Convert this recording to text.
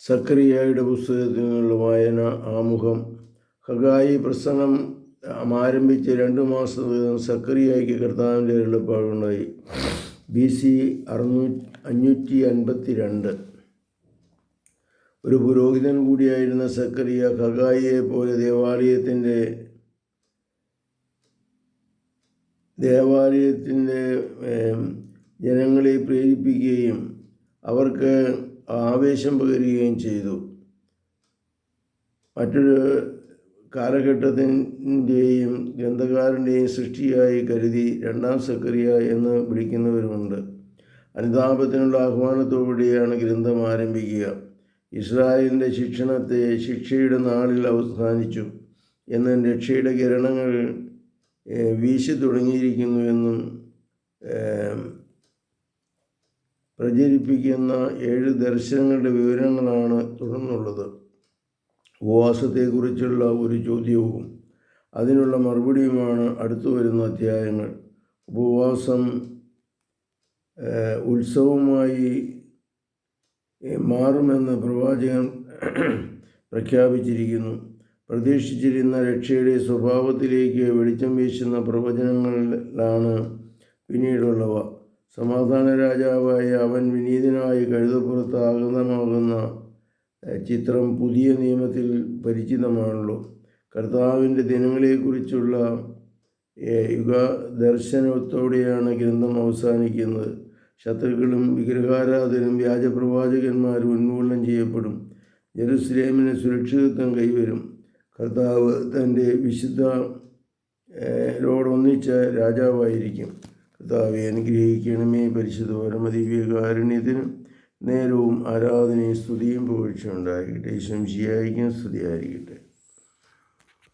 സക്കറിയായുടെ പുസ്തകത്തിനുള്ള വായന ആമുഖം ഹഗായി പ്രസംഗം ആരംഭിച്ച് രണ്ട് മാസത്തിനകം സക്കറിയായിക്ക് കർത്താവിന്റെ എളുപ്പമുണ്ടായി ബി സി അറുന്നൂ അഞ്ഞൂറ്റി അൻപത്തി രണ്ട് ഒരു പുരോഹിതൻ കൂടിയായിരുന്ന സക്കറിയ ഖഗായിയെ പോലെ ദേവാലയത്തിന്റെ ദേവാലയത്തിന്റെ ജനങ്ങളെ പ്രേരിപ്പിക്കുകയും അവർക്ക് ആവേശം പകരുകയും ചെയ്തു. മറ്റൊരു കാലഘട്ടത്തിന്റെയും ഗ്രന്ഥകാരന്റെയും സൃഷ്ടിയായി കരുതി രണ്ടാം സക്കറിയ എന്ന് വിളിക്കുന്നവരുമുണ്ട്. അനുതാപത്തിനുള്ള ആഹ്വാനത്തോടുകൂടിയാണ് ഗ്രന്ഥം ആരംഭിക്കുക. ഇസ്രായേലിന്റെ ശിക്ഷണത്തെ ശിക്ഷയുടെ നാളിൽ അവസാനിച്ചു എന്നും രക്ഷയുടെ കിരണങ്ങൾ വീശി തുടങ്ങിയിരിക്കുന്നുവെന്നും ഏം, പ്രചരിപ്പിക്കുന്ന ഏഴ് ദർശനങ്ങളുടെ വിവരങ്ങളാണ് തുടർന്നുള്ളത് ഉപവാസത്തെക്കുറിച്ചുള്ള ഒരു ചോദ്യവും അതിനുള്ള മറുപടിയുമാണ് അടുത്തു വരുന്ന അധ്യായങ്ങൾ. ഉപവാസം ഉത്സവമായി മാറുമെന്ന് പ്രവാചകൻ പ്രഖ്യാപിച്ചിരിക്കുന്നു. പ്രതീക്ഷിച്ചിരുന്ന രക്ഷയുടെ സ്വഭാവത്തിലേക്ക് വെളിച്ചം വീശുന്ന പ്രവചനങ്ങളിലാണ് പിന്നീടുള്ളവ. സമാധാന രാജാവായി അവൻ വിനീതനായി കഴുതപ്പുറത്ത് ആഗതമാകുന്ന ചിത്രം പുതിയ നിയമത്തിൽ പരിചിതമാണല്ലോ. കർത്താവിന്റെ ദിനങ്ങളെക്കുറിച്ചുള്ള യുഗ ദർശനത്തോടെയാണ് ഗ്രന്ഥം അവസാനിക്കുന്നത്. ശത്രുക്കളും വിഗ്രഹാരാധനും വ്യാജപ്രവാചകന്മാരും ഉന്മൂലനം ചെയ്യപ്പെടും. ജെറുസലേമിന് സുരക്ഷിതത്വം കൈവരും. കർത്താവ് തന്റെ വിശുദ്ധ ലോടൊന്നിച്ച രാജാവായിരിക്കും. കർത്താവെ അനുഗ്രഹിക്കണമേ. പരിശുദ്ധ പരമദിവ്യകാരുണ്യത്തിന് നേരവും ആരാധനയും സ്തുതിയും ഉണ്ടായിരിക്കട്ടെ ശംശിയായിരിക്കും സ്തുതിയായിരിക്കട്ടെ.